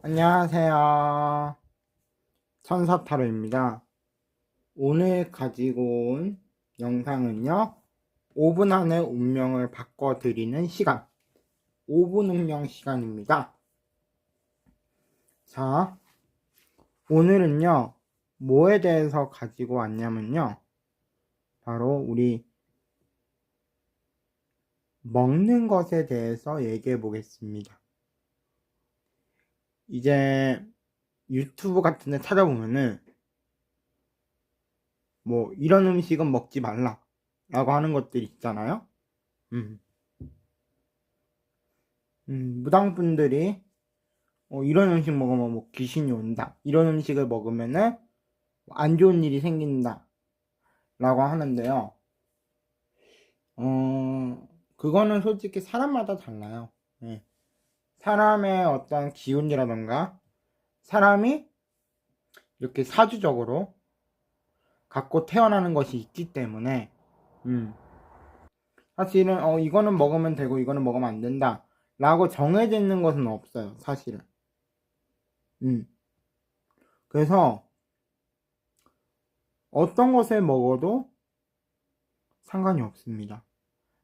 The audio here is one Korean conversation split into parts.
안녕하세요. 천사타로입니다. 오늘 가지고 온 영상은요, 5분 안에 운명을 바꿔드리는 시간, 5분 운명 시간입니다. 자, 오늘은요, 뭐에 대해서 가지고 왔냐면요, 바로 우리 먹는 것에 대해서 얘기해 보겠습니다. 이제 유튜브 같은 데 찾아보면은 뭐 이런 음식은 먹지 말라 라고 하는 것들 있잖아요. 음. 음, 무당분들이 어, 이런 음식 먹으면 뭐 귀신이 온다. 이런 음식을 먹으면은 안 좋은 일이 생긴다. 라고 하는데요. 어, 그거는 솔직히 사람마다 달라요. 예. 사람의 어떤 기운이라던가 사람이 이렇게 사주적으로 갖고 태어나는 것이 있기 때문에 음. 사실은 어 이거는 먹으면 되고 이거는 먹으면 안 된다 라고 정해져 있는 것은 없어요 사실은 음. 그래서 어떤 것을 먹어도 상관이 없습니다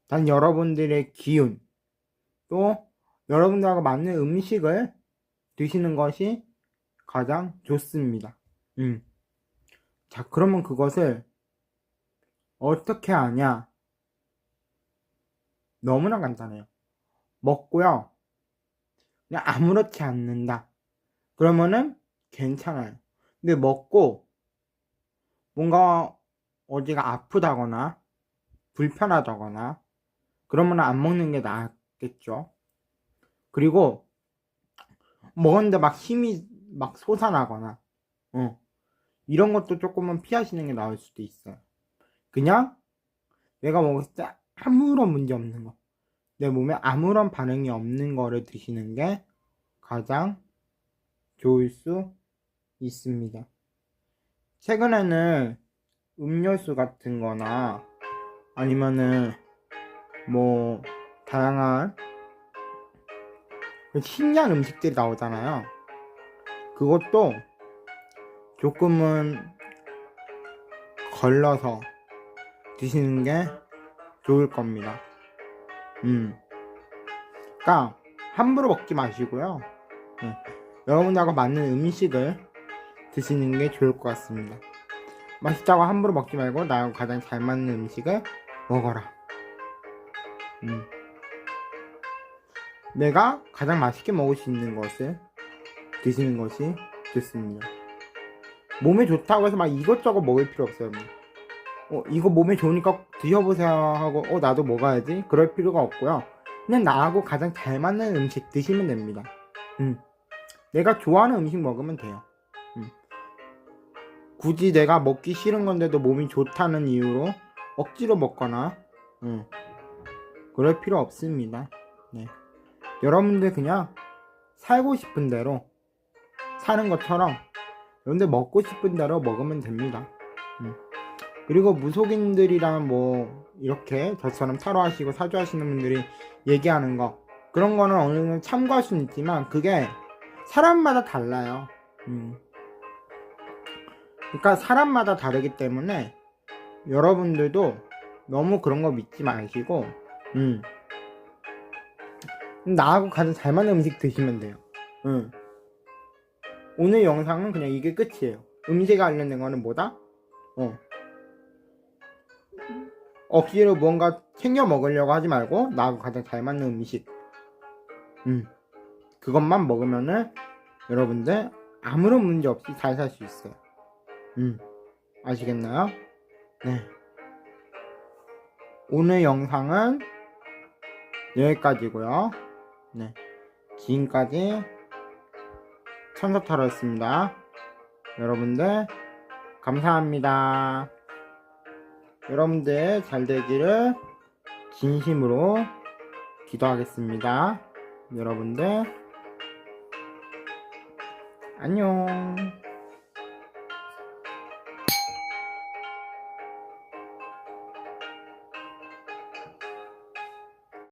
단 여러분들의 기운 또 여러분들하고 맞는 음식을 드시는 것이 가장 좋습니다. 음. 자, 그러면 그것을 어떻게 하냐? 너무나 간단해요. 먹고요. 그냥 아무렇지 않는다. 그러면은 괜찮아요. 근데 먹고 뭔가 어디가 아프다거나 불편하다거나 그러면 안 먹는 게 낫겠죠. 그리고 먹었는데 막 힘이 막 솟아나거나 어, 이런 것도 조금은 피하시는 게 나을 수도 있어요. 그냥 내가 먹었을 때 아무런 문제 없는 거, 내 몸에 아무런 반응이 없는 거를 드시는 게 가장 좋을 수 있습니다. 최근에는 음료수 같은 거나 아니면은 뭐 다양한 그 신기한 음식들이 나오잖아요. 그것도 조금은 걸러서 드시는 게 좋을 겁니다. 음. 그러니까 함부로 먹지 마시고요. 네. 여러분들하고 맞는 음식을 드시는 게 좋을 것 같습니다. 맛있다고 함부로 먹지 말고 나하고 가장 잘 맞는 음식을 먹어라. 음. 내가 가장 맛있게 먹을 수 있는 것을 드시는 것이 좋습니다. 몸에 좋다고 해서 막 이것저것 먹을 필요 없어요. 어, 이거 몸에 좋으니까 드셔보세요 하고, 어, 나도 먹어야지. 그럴 필요가 없고요. 그냥 나하고 가장 잘 맞는 음식 드시면 됩니다. 음. 내가 좋아하는 음식 먹으면 돼요. 음. 굳이 내가 먹기 싫은 건데도 몸이 좋다는 이유로 억지로 먹거나, 음. 그럴 필요 없습니다. 네. 여러분들 그냥 살고 싶은 대로 사는 것처럼 여러분들 먹고 싶은 대로 먹으면 됩니다. 음. 그리고 무속인들이랑 뭐 이렇게 저처럼 타로 하시고 사주 하시는 분들이 얘기하는 거 그런 거는 어느 정도 참고할 수는 있지만 그게 사람마다 달라요. 음. 그러니까 사람마다 다르기 때문에 여러분들도 너무 그런 거 믿지 마시고 음. 나하고 가장 잘 맞는 음식 드시면 돼요. 응. 오늘 영상은 그냥 이게 끝이에요. 음식에 관련된 거는 뭐다? 어. 억지로 뭔가 챙겨 먹으려고 하지 말고 나하고 가장 잘 맞는 음식. 음. 그것만 먹으면은 여러분들 아무런 문제 없이 잘 살 수 있어요. 음. 아시겠나요? 네. 오늘 영상은 여기까지고요. 네. 지금까지 천사타로였습니다. 여러분들 감사합니다. 여러분들 잘 되기를 진심으로 기도하겠습니다. 여러분들 안녕.